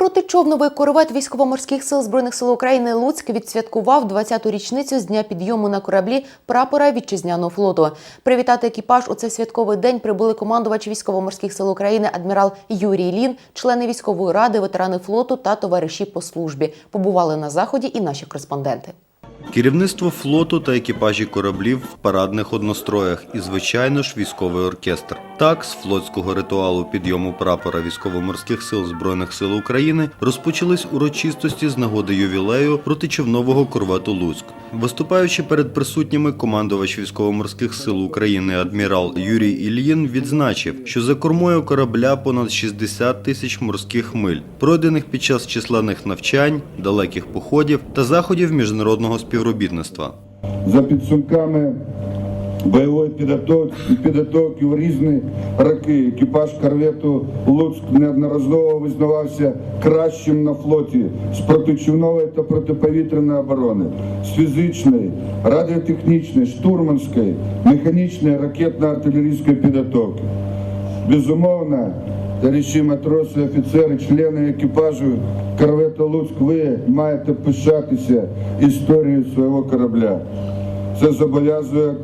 Протичовновий корвет військово-морських сил збройних сил України Луцьк відсвяткував 20-ту річницю з дня підйому на кораблі прапора вітчизняного флоту. Привітати екіпаж у цей святковий день прибули командувач військово-морських сил України адмірал Юрій Лін, члени військової ради, ветерани флоту та товариші по службі. Побували на заході і наші кореспонденти. Керівництво флоту та екіпажі кораблів в парадних одностроях і, звичайно ж, військовий оркестр. Так, з флотського ритуалу підйому прапора військово-морських сил Збройних сил України розпочались урочистості з нагоди ювілею протичовнового корвету Луцьк. Виступаючи перед присутніми, командувач військово-морських сил України адмірал Юрій Ільїн відзначив, що за кормою корабля понад 60 тисяч морських миль, пройдених під час численних навчань, далеких походів та заходів міжнародного співробітництва. За підсумками бойової підготовки, в різні роки екіпаж корвету Луцьк неодноразово визнавався кращим на флоті з протичовної та протиповітряної оборони, з фізичної, радіотехнічної, штурманської, механічної, ракетно-артилерійської підготовки. Безумовно, товариші матроси, офіцери, члени екіпажу корвета Луцьк, ви маєте пишатися історією свого корабля. Це зобов'язує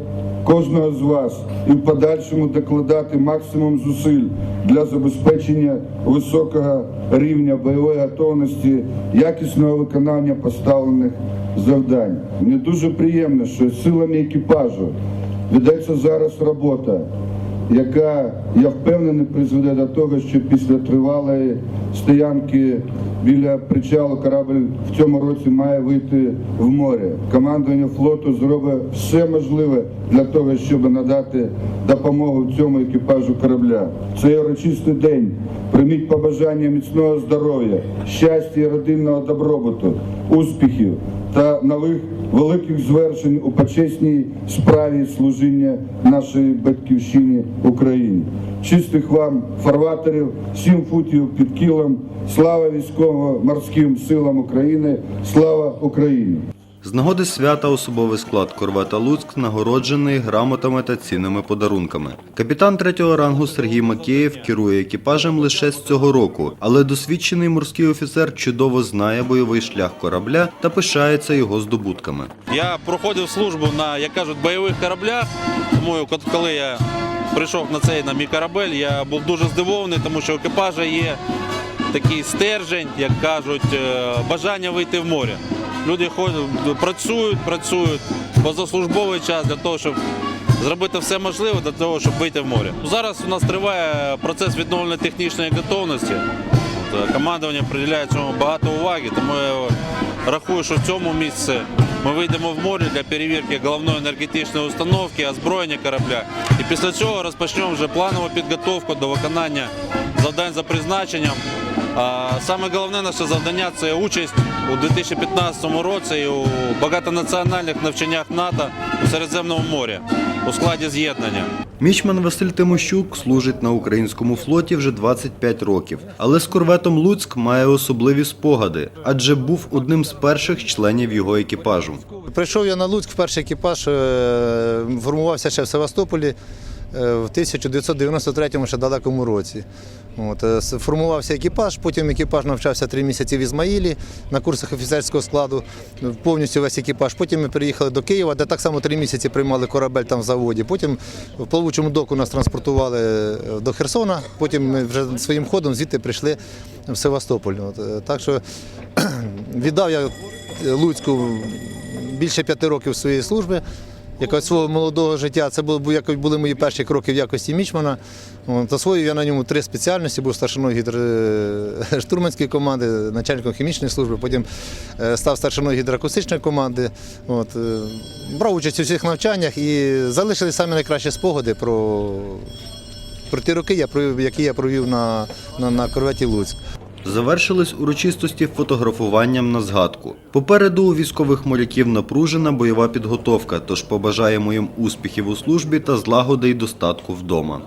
кожного з вас і в подальшому докладати максимум зусиль для забезпечення високого рівня бойової готовності, якісного виконання поставлених завдань. Мені дуже приємно, що силами екіпажу ведеться зараз робота яка, я впевнений, призведе до того, що після тривалої стоянки біля причалу корабль в цьому році має вийти в море. Командування флоту зробить все можливе для того, щоб надати допомогу цьому екіпажу корабля. Цей урочистий день. Прийміть побажання міцного здоров'я, щастя і родинного добробуту, успіхів та нових великих звершень у почесній справі служіння нашої батьківщині Україні. Чистих вам фарватерів, сім футів під кілом. Слава військово-морським силам України! Слава Україні! З нагоди свята особовий склад корвета Луцьк нагороджений грамотами та цінними подарунками. Капітан третього рангу Сергій Макеєв керує екіпажем лише з цього року, але досвідчений морський офіцер чудово знає бойовий шлях корабля та пишається його здобутками. Я проходив службу на, як кажуть, бойових кораблях. Тому коли я прийшов на цей на мій корабель, я був дуже здивований, тому що екіпажа є такий стержень, як кажуть, е, бажання вийти в море. Люди ходять, працюють, працюють позаслужбовий час для того, щоб зробити все можливе для того, щоб вийти в море. Зараз у нас триває процес відновлення технічної готовності. Е, Командування приділяє цьому багато уваги, тому я рахую, що в цьому місці ми вийдемо в море для перевірки головної енергетичної установки, озброєння корабля. І після цього розпочнемо вже планову підготовку до виконання завдань за призначенням. А Саме головне наше завдання це участь у 2015 році у багатонаціональних навчаннях НАТО у Середземному морі у складі з'єднання. Мічман Василь Тимощук служить на українському флоті вже 25 років, але з корветом Луцьк має особливі спогади, адже був одним з перших членів його екіпажу. Прийшов я на Луцьк, перший екіпаж е, формувався ще в Севастополі в 1993 ще далекому році. От, е, формувався екіпаж, потім екіпаж навчався три місяці в Ізмаїлі на курсах офіцерського складу, ну, повністю весь екіпаж. Потім ми переїхали до Києва, де так само три місяці приймали корабель там в заводі. Потім в плавучому доку нас транспортували е, до Херсона, потім ми вже своїм ходом звідти прийшли в Севастополь. От, е, так що віддав я Луцьку більше п'яти років своєї служби. Якось свого молодого життя. Це були, якось були мої перші кроки в якості мічмана. От, Освоїв я на ньому три спеціальності, був старшиною гідро- штурманської команди, начальником хімічної служби, потім е, став старшиною гідроакустичної команди. От, е, брав участь у всіх навчаннях і залишили самі найкращі спогади про, про ті роки, які я провів на, на, на корветі Луцьк. Завершились урочистості фотографуванням на згадку. Попереду у військових моряків напружена бойова підготовка, тож побажаємо їм успіхів у службі та злагоди й достатку вдома.